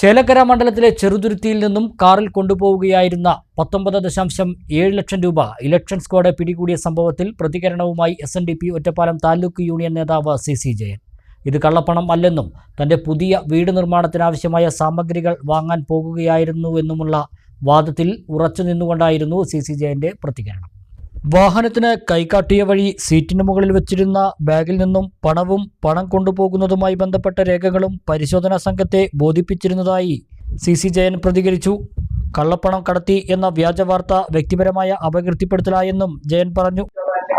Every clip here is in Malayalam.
ചേലക്കര മണ്ഡലത്തിലെ ചെറുതുരുത്തിയിൽ നിന്നും കാറിൽ കൊണ്ടുപോവുകയായിരുന്ന പത്തൊമ്പത് ദശാംശം ഏഴ് ലക്ഷം രൂപ ഇലക്ഷൻ സ്ക്വാഡ് പിടികൂടിയ സംഭവത്തിൽ പ്രതികരണവുമായി S N D P Ottapalam taluk union നേതാവ് സി സി ജയൻ. ഇത് കള്ളപ്പണം അല്ലെന്നും തന്റെ പുതിയ വീട് നിർമ്മാണത്തിനാവശ്യമായ സാമഗ്രികൾ വാങ്ങാൻ പോകുകയായിരുന്നുവെന്നുമുള്ള വാദത്തിൽ ഉറച്ചു നിന്നുകൊണ്ടായിരുന്നു സി സി ജയന്റെ പ്രതികരണം. വാഹനത്തിന് കൈകാട്ടിയ വഴി സീറ്റിന് മുകളിൽ വെച്ചിരുന്ന ബാഗിൽ നിന്നും പണവും പണം കൊണ്ടുപോകുന്നതുമായി ബന്ധപ്പെട്ട രേഖകളും പരിശോധനാ സംഘത്തെ ബോധിപ്പിച്ചിരുന്നതായി സി സി ജയൻ പ്രതികരിച്ചു. കള്ളപ്പണം കടത്തി എന്ന വ്യാജ വാർത്ത വ്യക്തിപരമായ അപകീർത്തിപ്പെടുത്തലായെന്നും ജയൻ പറഞ്ഞു.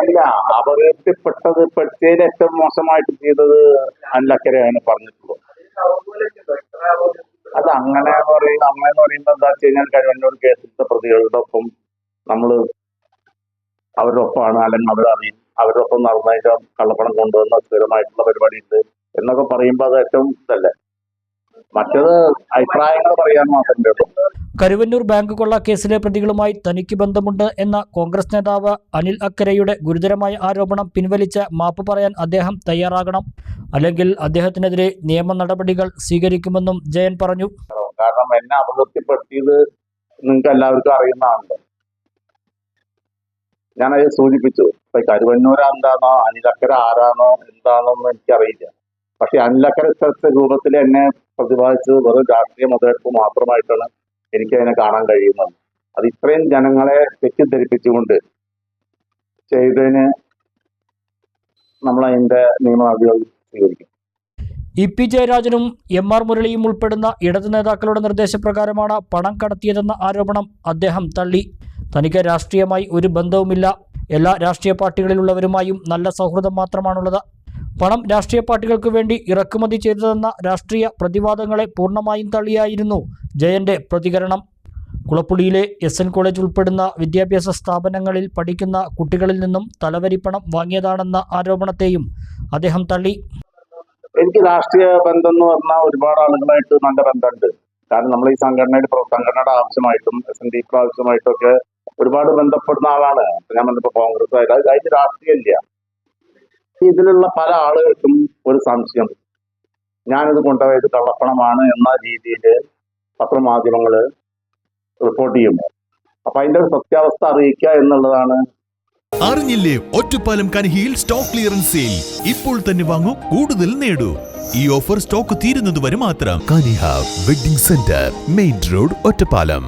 അല്ല അപകീർത്തിപ്പെട്ടത് ഏറ്റവും മോശമായിട്ട് ചെയ്തത് പറഞ്ഞിട്ടുള്ളത് അത് അങ്ങനെ പറയും അങ്ങനെ പറയുമ്പോൾ എന്താ വെച്ച് കഴിഞ്ഞാൽ കരുവന്നൂർ കേസിലത്തെ പ്രതികളുടെ ഒപ്പം നമ്മൾ അവരുടെ ഒപ്പമാണ്. അല്ലെങ്കിൽ അവരറിയും അവരുടെ ഒപ്പം നടന്നതിന്റെ കള്ളപ്പണം കൊണ്ടുവന്ന സ്ഥിരമായിട്ടുള്ള പരിപാടി ഉണ്ട് എന്നൊക്കെ പറയുമ്പോൾ അത് ഏറ്റവും ഇതല്ലേ? മറ്റത് അഭിപ്രായങ്ങൾ പറയാൻ മാത്രമേ ഉള്ളൂ കരുവന്നൂർ ബാങ്ക് കൊള്ള കേസിലെ പ്രതികളുമായി തനിക്ക് ബന്ധമുണ്ട് എന്ന കോൺഗ്രസ് നേതാവ് അനിൽ അക്കരയുടെ ഗുരുതരമായ ആരോപണം പിൻവലിച്ച് മാപ്പ് പറയാൻ അദ്ദേഹം തയ്യാറാകണം. അല്ലെങ്കിൽ അദ്ദേഹത്തിനെതിരെ നിയമ നടപടികൾ സ്വീകരിക്കുമെന്നും ജയൻ പറഞ്ഞു. കാരണം എന്നെ അപകീർത്തിപ്പെടുത്തിയത് നിങ്ങൾക്ക് എല്ലാവർക്കും അറിയുന്നതാണല്ലോ. ഞാനത് സൂചിപ്പിച്ചു. ഇപ്പൊ കരുവന്നൂർ എന്താണോ അനിലക്കര ആരാണോ എന്താണോ എന്ന് എനിക്കറിയില്ല. പക്ഷെ അനിലക്കര ഇത്തരത്തെ രൂപത്തിൽ എന്നെ പ്രതിപാദിച്ചത് വെറും രാഷ്ട്രീയ മുതലെടുപ്പ് മാത്രമായിട്ടാണ് എനിക്ക് അതിനെ കാണാൻ കഴിയുന്നത്. അത് ഇത്രയും ജനങ്ങളെ തെറ്റിദ്ധരിപ്പിച്ചുകൊണ്ട് ചെയ്തതിന് നമ്മൾ അതിന്റെ നിയമ സ്വീകരിക്കും. ഇ പി ജയരാജനും എം ആർ മുരളിയും ഉൾപ്പെടുന്ന ഇടതു നേതാക്കളുടെ നിർദ്ദേശപ്രകാരമാണ് പണം കടത്തിയതെന്ന ആരോപണം അദ്ദേഹം തള്ളി. തനിക്ക് രാഷ്ട്രീയമായി ഒരു ബന്ധവുമില്ല. എല്ലാ രാഷ്ട്രീയ പാർട്ടികളിലുള്ളവരുമായും നല്ല സൗഹൃദം മാത്രമാണുള്ളത്. പണം രാഷ്ട്രീയ പാർട്ടികൾക്ക് വേണ്ടി ഇറക്കുമതി ചെയ്തതെന്ന രാഷ്ട്രീയ പ്രതിവാദങ്ങളെ പൂർണമായും തള്ളിയായിരുന്നു ജയന്റെ പ്രതികരണം. കുളപ്പുളിയിലെ എസ് എൻ കോളേജ് ഉൾപ്പെടുന്ന വിദ്യാഭ്യാസ സ്ഥാപനങ്ങളിൽ പഠിക്കുന്ന കുട്ടികളിൽ നിന്നും തലവരിപ്പണം വാങ്ങിയതാണെന്ന ആരോപണത്തെയും അദ്ദേഹം തള്ളി. എനിക്ക് രാഷ്ട്രീയ ബന്ധം എന്ന് പറഞ്ഞാൽ ഒരുപാട് ആളുകളായിട്ട് നല്ല ബന്ധമുണ്ട്. കാരണം നമ്മൾ ഈ സംഘടനയുടെ സംഘടനയുടെ ആവശ്യമായിട്ടും എസ് എൻ ഡി പി ആവശ്യമായിട്ടും ഒക്കെ ഒരുപാട് ബന്ധപ്പെടുന്ന ആളാണ്. ഞാൻ പറഞ്ഞപ്പോ കോൺഗ്രസ് ആയിട്ട്. അത് അതിന് രാഷ്ട്രീയമില്ല. ഇതിലുള്ള പല ആളുകൾക്കും ഒരു സംശയം. ഞാനിത് കൊണ്ടുപോയത് കള്ളപ്പണമാണ് എന്ന രീതിയിൽ പത്രമാധ്യമങ്ങൾ റിപ്പോർട്ട് ചെയ്യുമ്പോൾ അപ്പൊ അതിന്റെ സത്യാവസ്ഥ അറിയിക്കുക എന്നുള്ളതാണ്. അറിഞ്ഞില്ലേ ഒറ്റപ്പാലം കനഹിയിൽ സ്റ്റോക്ക് ക്ലിയറൻസ് സെയിൽ ഇപ്പോൾ തന്നെ വാങ്ങൂ കൂടുതൽ നേടൂ. ഈ ഓഫർ സ്റ്റോക്ക് തീരുന്നത് വരെ മാത്രം. Kaniha wedding centre main road Ottapalam.